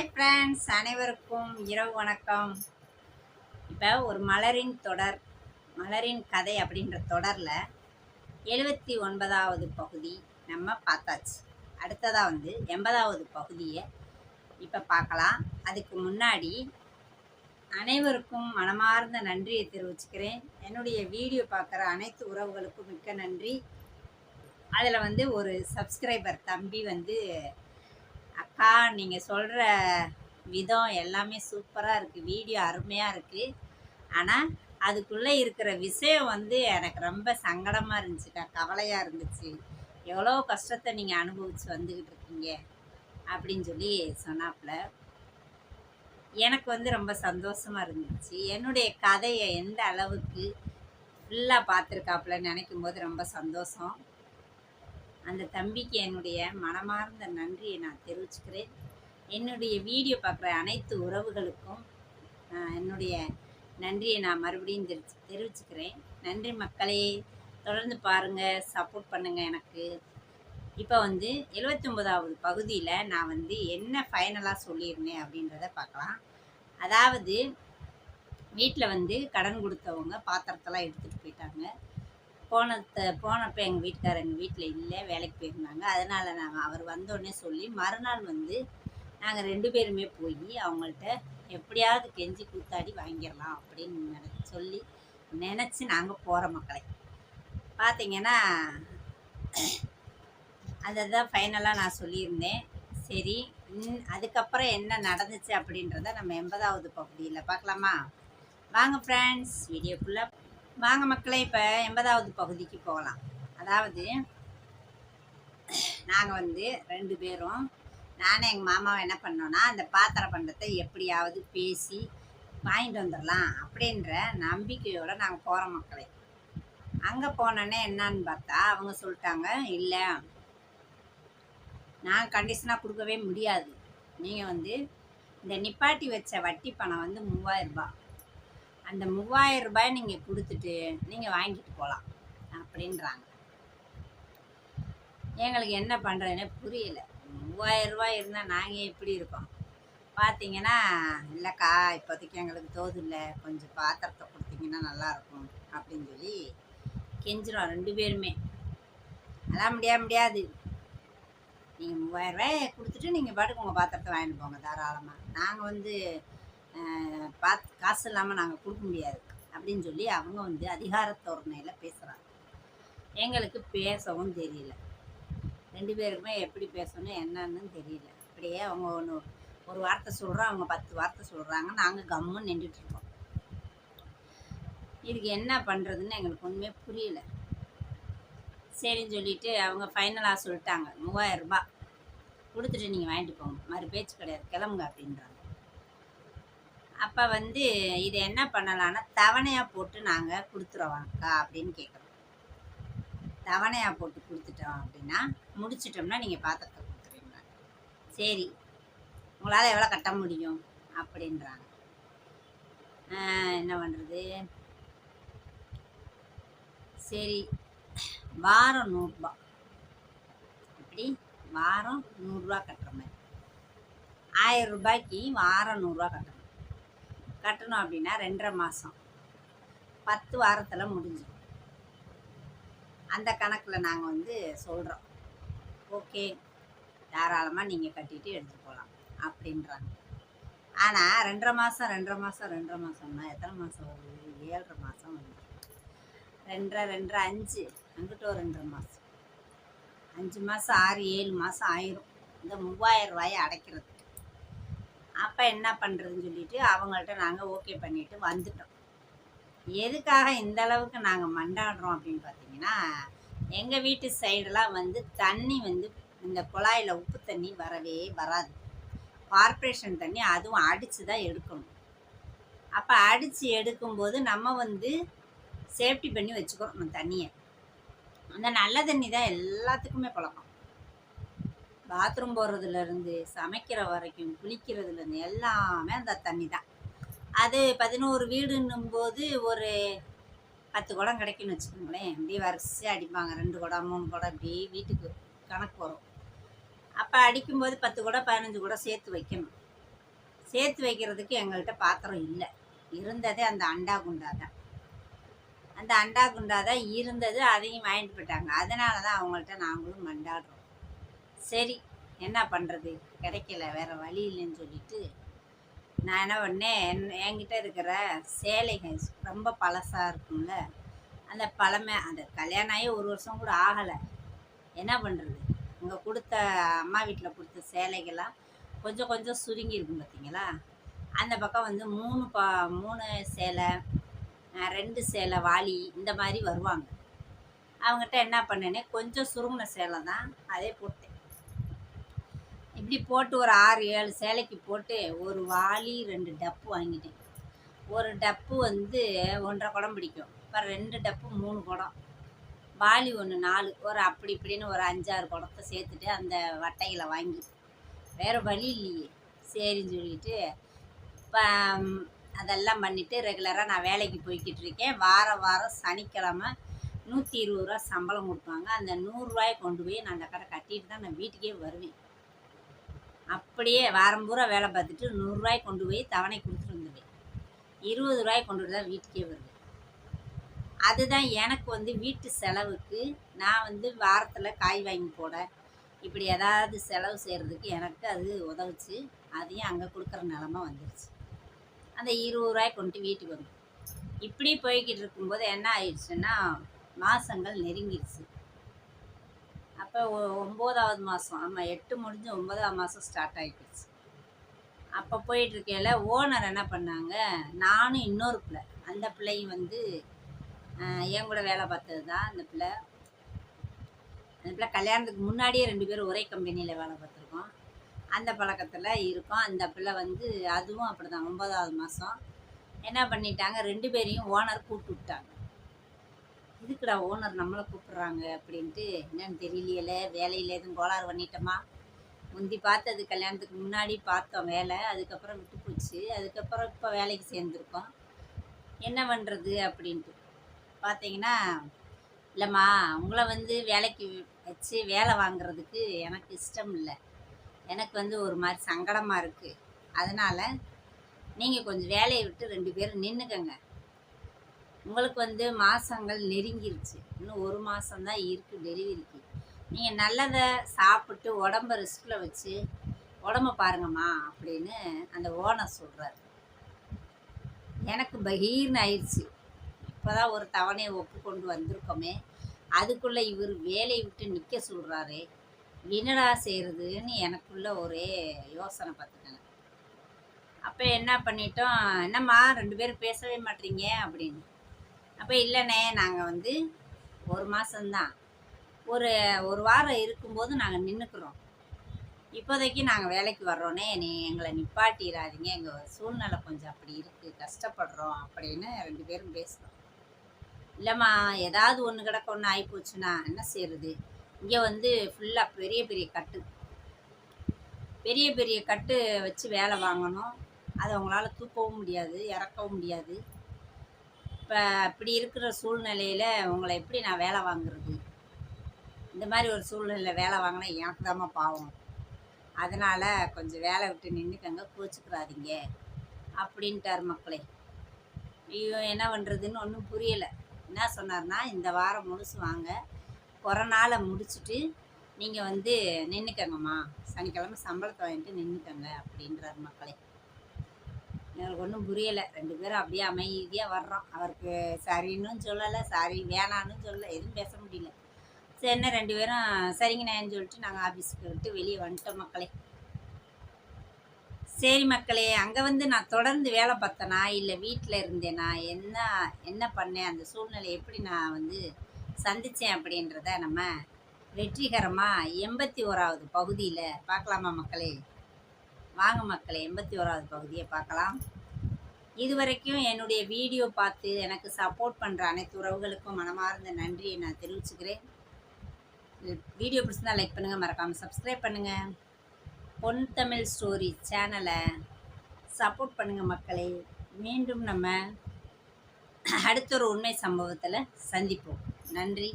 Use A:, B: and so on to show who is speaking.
A: Hi friends அனைவருக்கும் இரவு வணக்கம். இப்போ ஒரு மலரின் தொடர் மலரின் கதை அப்படின்ற தொடரில் எழுபத்தி ஒன்பதாவது பகுதி நம்ம பார்த்தாச்சு. அடுத்ததாக வந்து எண்பதாவது பகுதியை இப்போ பார்க்கலாம். அதுக்கு முன்னாடி அனைவருக்கும் மனமார்ந்த நன்றியை தெரிவிச்சுக்கிறேன். என்னுடைய வீடியோ பார்க்குற அனைத்து உறவுகளுக்கும் மிக்க நன்றி. அதில் வந்து ஒரு சப்ஸ்கிரைபர் தம்பி வந்து அக்கா நீங்கள் சொல்கிற விதம் எல்லாமே சூப்பராக இருக்குது வீடியோ அருமையாக இருக்குது ஆனால் அதுக்குள்ளே இருக்கிற விஷயம் வந்து எனக்கு ரொம்ப சங்கடமாக இருந்துச்சுக்கா கவலையாக இருந்துச்சு. எவ்வளோ கஷ்டத்தை நீங்கள் அனுபவித்து வந்துக்கிட்டு இருக்கீங்க அப்படின்னு சொல்லி சொன்னாப்புல. எனக்கு வந்து ரொம்ப சந்தோஷமாக இருந்துச்சு. என்னுடைய கதையை எந்த அளவுக்கு ஃபுல்லாக பார்த்துருக்காப்புல நினைக்கும் போது ரொம்ப சந்தோஷம். அந்த தம்பிக்கு என்னுடைய மனமார்ந்த நன்றியை நான் தெரிவிச்சுக்கிறேன். என்னுடைய வீடியோ பார்க்குற அனைத்து உறவுகளுக்கும் என்னுடைய நன்றியை நான் மறுபடியும் தெரிவிச்சு தெரிவிச்சுக்கிறேன். நன்றி மக்களே. தொடர்ந்து பாருங்கள் சப்போர்ட் பண்ணுங்கள் எனக்கு. இப்போ வந்து எழுவத்தொம்போதாவது பகுதியில் நான் வந்து என்ன ஃபைனலாக சொல்லியிருந்தேன் அப்படின்றத பார்க்கலாம். அதாவது வீட்டில் வந்து கடன் கொடுத்தவங்க பாத்திரத்தெல்லாம் எடுத்துகிட்டு போயிட்டாங்க. போனத்தை போனப்போ எங்கள் வீட்டுக்காரர் எங்கள் வீட்டில் இல்லை வேலைக்கு போயிருந்தாங்க. அதனால் நாங்கள் அவர் வந்தோடனே சொல்லி மறுநாள் வந்து நாங்கள் ரெண்டு பேருமே போய் அவங்கள்ட்ட எப்படியாவது கெஞ்சி கூத்தாடி வாங்கிடலாம் அப்படின்னு சொல்லி நினச்சி நாங்கள் போகிற மக்களை. பார்த்தீங்கன்னா அதை தான் ஃபைனலாக நான் சொல்லியிருந்தேன். சரி இன் அதுக்கப்புறம் என்ன நடந்துச்சு அப்படின்றத நம்ம எண்பதாவது பகுதியில் பார்க்கலாமா வாங்க ஃப்ரெண்ட்ஸ் வீடியோக்குள்ளே வாங்க மக்களே இப்போ எண்பதாவது பகுதிக்கு போகலாம். அதாவது நாங்கள் வந்து ரெண்டு பேரும் நானும் எங்கள் மாமாவை என்ன பண்ணோன்னா அந்த பாத்திர பண்டத்தை எப்படியாவது பேசி வாங்கிட்டு வந்துடலாம் அப்படின்ற நம்பிக்கையோடு நாங்கள் போகிற மக்களே. அங்கே போனோன்னே என்னன்னு பார்த்தா அவங்க சொல்லிட்டாங்க இல்லை நான் கண்டிஷனாக கொடுக்கவே முடியாது. நீங்கள் வந்து இந்த நிப்பாட்டி வச்ச வட்டி பணம் வந்து மூவாயிரம் ரூபாய். அந்த மூவாயிரம் ரூபாய் நீங்கள் கொடுத்துட்டு நீங்கள் வாங்கிட்டு போகலாம் அப்படின்றாங்க. எங்களுக்கு என்ன பண்ணுறதுனே புரியல. மூவாயிரம் ரூபாய் இருந்தால் நாங்கள் எப்படி இருக்கோம் பார்த்தீங்கன்னா இல்லைக்கா இப்போதைக்கு எங்களுக்கு தோது இல்லை. கொஞ்சம் பாத்திரத்தை கொடுத்தீங்கன்னா நல்லாயிருக்கும் அப்படின்னு சொல்லி கெஞ்சிரும் ரெண்டு பேருமே. அதெல்லாம் முடியா முடியாது. நீங்கள் மூவாயிரம் ரூபாய் கொடுத்துட்டு நீங்கள் பாட்டுக்கு உங்கள் பாத்திரத்தை வாங்கிட்டு போங்க தாராளமாக நாங்கள் வந்து பார்த்து காசு இல்லாமல் நாங்கள் கொடுக்க முடியாது அப்படின்னு சொல்லி அவங்க வந்து அதிகாரத்தோரணையில் பேசுகிறாங்க எங்களுக்கு பேசவும் தெரியல. ரெண்டு பேருக்குமே எப்படி பேசணும் என்னன்னு தெரியல. அப்படியே அவங்க ஒன்று ஒரு வார்த்தை சொல்கிறோம் அவங்க பத்து வார்த்தை சொல்கிறாங்க நாங்கள் கம்முன்னு நின்றுட்டுருக்கோம் இதுக்கு என்ன பண்ணுறதுன்னு எங்களுக்கு ஒன்றுமே புரியல. சரின்னு சொல்லிட்டு அவங்க ஃபைனலாக சொல்லிட்டாங்க மூவாயிரம் ரூபாய் கொடுத்துட்டு நீங்கள் வாங்கிட்டு போங்க. மறு பேச்சு கிடையாது கிளம்புங்க அப்படின்றாங்க. அப்போ வந்து இது என்ன பண்ணலான்னா தவணையாக போட்டு நாங்கள் கொடுத்துருவாங்கக்கா அப்படின்னு கேட்குறோம் தவணையாக போட்டு கொடுத்துட்டோம் அப்படின்னா முடிச்சிட்டோம்னா நீங்கள் பாத்திரத்தை கொடுத்துருவீங்க. சரி உங்களால் எவ்வளோ கட்ட முடியும்? அப்படின்றாங்க. என்ன பண்ணுறது சரி வாரம் நூறுரூபா எப்படி? வாரம் நூறுரூவா கட்டுற மாதிரி. ஆயிரம் ரூபாய்க்கு வாரம் நூறுரூவா கட்டுற கட்டணும் அப்படின்னா ரெண்டரை மாதம் பத்து வாரத்தில் முடிஞ்சிடும். அந்த கணக்கில் நாங்கள் வந்து சொல்கிறோம் ஓகே தாராளமாக நீங்கள் கட்டிட்டு எடுத்துகிட்டு போகலாம் அப்படின்றாங்க. ஆனால் ரெண்டரை மாதம் ரெண்டரை மாதம் ரெண்டரை மாதம்னா எத்தனை மாதம் வருது? ஏழரை மாதம் வருது. ரெண்டரை ரெண்டரை அஞ்சு. அங்கிட்ட ஒரு ரெண்டரை மாதம் அஞ்சு மாதம் ஆறு ஏழு மாதம் ஆயிரும். இந்த மூவாயிரம் ரூபாயை அடைக்கிறது. அப்போ என்ன பண்ணுறதுன்னு சொல்லிட்டு அவங்கள்ட்ட நாங்கள் ஓகே பண்ணிட்டு வந்துட்டோம். எதுக்காக இந்த அளவுக்கு நாங்கள் மண்டாடுறோம் அப்படின்னு பார்த்தீங்கன்னா எங்கள் வீட்டு சைடெல்லாம் வந்து தண்ணி வந்து இந்த குழாயில் உப்பு தண்ணி வரவே வராது. கார்பரேஷன் தண்ணி அதுவும் அடித்து தான் எடுக்கணும். அப்போ அடித்து எடுக்கும்போது நம்ம வந்து சேஃப்டி பண்ணி வச்சுக்கிறோம் நம்ம தண்ணியை. அந்த நல்ல தண்ணி தான் எல்லாத்துக்குமே பழக்கம். பாத்ரூம் போகிறதுலேருந்து சமைக்கிற வரைக்கும் குளிக்கிறதுலேருந்து எல்லாமே அந்த தண்ணி தான். அது பதினோரு வீடுன்னும் போது ஒரு பத்து குடம் கிடைக்குன்னு வச்சுக்கோங்களேன். அப்படியே வரிசையாக அடிப்பாங்க. ரெண்டு குடம் மூணு குடம் இப்படி வீட்டுக்கு கணக்கு வரும். அப்போ அடிக்கும்போது பத்து குடம் பதினஞ்சு குடம் சேர்த்து வைக்கணும். சேர்த்து வைக்கிறதுக்கு எங்கள்கிட்ட பாத்திரம் இல்லை. இருந்ததே அந்த அண்டா குண்டா தான். அந்த அண்டா குண்டா தான் இருந்தது. அதையும் வாங்கிட்டு போயிட்டாங்க. அதனால தான் அவங்கள்ட்ட நாங்களும் மண்டாடுறோம். சரி என்ன பண்ணுறது கிடைக்கல வேறு வழி இல்லைன்னு சொல்லிட்டு நான் என்ன பண்ணேன்? என்- என்கிட்ட இருக்கிற சேலைகள் ரொம்ப பழசாக இருக்கும்ல அந்த பழமை அந்த கல்யாணம் ஆகி ஒரு வருஷம் கூட ஆகலை. என்ன பண்ணுறது இங்கே கொடுத்த அம்மா வீட்டில் கொடுத்த சேலைகள்லாம் கொஞ்சம் கொஞ்சம் சுருங்கி இருக்கும் பார்த்தீங்களா அந்த பக்கம் வந்து மூணு பா மூணு சேலை ரெண்டு சேலை வாளி இந்த மாதிரி வருவாங்க. அவங்ககிட்ட என்ன பண்ணேனே கொஞ்சம் சுருங்கின சேலை தான் அதே போட்டேன். இப்படி போட்டு ஒரு ஆறு ஏழு சேலைக்கு போட்டு ஒரு வாளி ரெண்டு டப்பு வாங்கிட்டேன். ஒரு டப்பு வந்து ஒன்றரை குடம் பிடிக்கும். இப்போ ரெண்டு டப்பு மூணு குடம். வாளி ஒன்று நாலு. ஒரு அப்படி இப்படின்னு ஒரு அஞ்சாறு குடத்தை சேர்த்துட்டு அந்த வட்டைகளை வாங்கி. வேறு வழி இல்லையே. சரின்னு சொல்லிட்டு இப்போ அதெல்லாம் பண்ணிவிட்டு ரெகுலராக நான் வேலைக்கு போய்கிட்டு இருக்கேன். வாரம் வாரம் சனிக்கிழமை நூற்றி இருபது ரூபா சம்பளம் கொடுப்பாங்க. அந்த நூறுரூவாயை கொண்டு போய் நான் அந்த கடை கட்டிட்டு தான் நான் வீட்டுக்கே வருவேன். அப்படியே வாரம் பூரா வேலை பார்த்துட்டு நூறுரூவாய் கொண்டு போய் தவணை கொடுத்துட்டு வந்துடுவேன். இருபது ரூபாய் கொண்டு தான் வீட்டுக்கே வருவேன். அதுதான் எனக்கு வந்து வீட்டு செலவுக்கு நான் வந்து வாரத்தில் காய் வாங்கி போட இப்படி ஏதாவது செலவு செய்கிறதுக்கு எனக்கு அது உதவுச்சு. அதையும் அங்கே கொடுக்குற நிலமை வந்துருச்சு. அந்த இருபது ரூபாய் கொண்டு வீட்டுக்கு வந்து இப்படி போய்கிட்டு இருக்கும்போது என்ன ஆயிடுச்சுன்னா மாதங்கள் நெருங்கிடுச்சு. அப்போ ஒம்போதாவது மாதம் ஆமாம் எட்டு முடிஞ்சு ஒன்பதாம் மாதம் ஸ்டார்ட் ஆகிடுச்சு அப்போ போயிட்டுருக்கையில் ஓனர் என்ன பண்ணாங்க நானும் இன்னொரு பிள்ளை. அந்த பிள்ளையும் வந்து என் கூட வேலை பார்த்தது தான் அந்த பிள்ளை. அந்த பிள்ளை கல்யாணத்துக்கு முன்னாடியே ரெண்டு பேரும் ஒரே கம்பெனியில் வேலை பார்த்துருக்கோம். அந்த பழக்கத்தில் இருக்கோம். அந்த பிள்ளை வந்து அதுவும் அப்படி தான் ஒன்பதாவது மாதம் என்ன பண்ணிட்டாங்க ரெண்டு பேரையும் ஓனர் கூப்பிட்டு விட்டாங்க. எதுக்குடா ஓனர் நம்மளை கூப்பிட்றாங்க அப்படின்ட்டு என்னன்னு தெரியலையில வேலையில் எதுவும் கோளாறு பண்ணிட்டோமா? முந்தி பார்த்தது கல்யாணத்துக்கு முன்னாடி பார்த்தோம் வேலை அதுக்கப்புறம் விட்டு போச்சு. அதுக்கப்புறம் இப்போ வேலைக்கு சேர்ந்துருக்கோம். என்ன பண்ணுறது அப்படின்ட்டு. பார்த்தீங்கன்னா இல்லைம்மா உங்களை வந்து வேலைக்கு வச்சு வேலை வாங்குறதுக்கு எனக்கு இஷ்டம் இல்லை. எனக்கு வந்து ஒரு மாதிரி சங்கடமாக இருக்குது அதனால் நீங்கள் கொஞ்சம் வேலையை விட்டு ரெண்டு பேரும் நின்றுக்கங்க உங்களுக்கு வந்து மாதங்கள் நெருங்கிருச்சு. இன்னும் ஒரு மாதம்தான் இருக்குது டெலிவரிக்கு நீங்கள் நல்லதை சாப்பிட்டு உடம்ப ரிஸ்கில் வச்சு உடம்ப பாருங்கம்மா அப்படின்னு அந்த ஓனர் சொல்கிறார் எனக்கு பகீர்னு ஆயிடுச்சு இப்போ தான் ஒரு தவணையை ஒப்பு கொண்டு வந்திருக்கோமே. அதுக்குள்ளே இவர் வேலையை விட்டு நிற்க சொல்கிறாரு என்னடா செய்கிறதுன்னு எனக்குள்ள ஒரே யோசனை பார்த்துக்கங்க அப்போ என்ன பண்ணிட்டோம் என்னம்மா ரெண்டு பேரும் பேசவே மாட்டீங்க அப்படின்னு. அப்போ இல்லைண்ணே நாங்கள் வந்து ஒரு மாதம்தான் ஒரு ஒரு வாரம் இருக்கும்போது நாங்கள் நின்றுக்குறோம் இப்போதைக்கு நாங்கள் வேலைக்கு வர்றோன்னே நீ எங்களை நிப்பாட்டிடாதீங்க எங்கள் சூழ்நிலை கொஞ்சம் அப்படி இருக்குது கஷ்டப்படுறோம் அப்படின்னு ரெண்டு பேரும் பேசுகிறோம் இல்லைம்மா ஏதாவது ஒன்று கிடக்க ஒன்று ஆகிப்போச்சுன்னா என்ன செய்யறது? இங்கே வந்து ஃபுல்லாக பெரிய பெரிய கட்டு. பெரிய பெரிய கட்டு வச்சு வேலை வாங்கணும். அதை அவங்களால தூக்கவும் முடியாது இறக்கவும் முடியாது. இப்போ அப்படி இருக்கிற சூழ்நிலையில் உங்களை எப்படி நான் வேலை வாங்குறது? இந்த மாதிரி ஒரு சூழ்நிலையில் வேலை வாங்கினா எனக்கு தாம்மா பாவம். அதனால் கொஞ்சம் வேலை விட்டு நின்றுக்கங்க கோச்சிக்கிறாதீங்க அப்படின்ட்டார் மக்களே. ஐயோ என்ன பண்ணுறதுன்னு ஒன்றும் புரியலை. என்ன சொன்னார்னா இந்த வாரம் முழுசு வாங்க. கொரோனால முடிச்சுட்டு நீங்கள் வந்து நின்றுக்கங்கம்மா சனிக்கிழமை சம்பளத்தை வாங்கிட்டு நின்றுக்கங்க அப்படின்றார் மக்களே. ஒன்றும் புரியலை. ரெண்டு பேரும் அப்படியே அமைதியாக வர்றோம். அவருக்கு சரின்னு சொல்லலை சாரி வேணான்னு சொல்லலை எதுவும் பேச முடியல. சரி என்ன ரெண்டு பேரும் சரிங்கண்ணேன்னு சொல்லிட்டு நாங்கள் ஆஃபீஸுக்கு விட்டு வெளியே வந்துட்டோம் மக்களே. சரி மக்களே அங்கே வந்து நான் தொடர்ந்து வேலை பார்த்தேனா? இல்லை வீட்டில் இருந்தேனா? என்ன என்ன பண்ணேன்? அந்த சூழ்நிலை எப்படி நான் வந்து சந்தித்தேன் அப்படின்றத நம்ம வெற்றிகரமாக எண்பத்தி ஓராவது பகுதியில் பார்க்கலாமா மக்களே? வாங்க மக்களே எண்பத்தி ஓராவது பகுதியை பார்க்கலாம். இதுவரைக்கும் என்னுடைய வீடியோ பார்த்து எனக்கு சப்போர்ட் பண்ணுற அனைத்து உறவுகளுக்கும் மனமார்ந்த நன்றியை நான் தெரிவிச்சுக்கிறேன். வீடியோ பிடிச்சிருந்தா லைக் பண்ணுங்கள் மறக்காமல் சப்ஸ்கிரைப் பண்ணுங்கள் பொன் தமிழ் ஸ்டோரி சேனலை சப்போர்ட் பண்ணுங்கள் மக்களை. மீண்டும் நம்ம அடுத்த ஒரு உண்மை சம்பவத்தில் சந்திப்போம். நன்றி.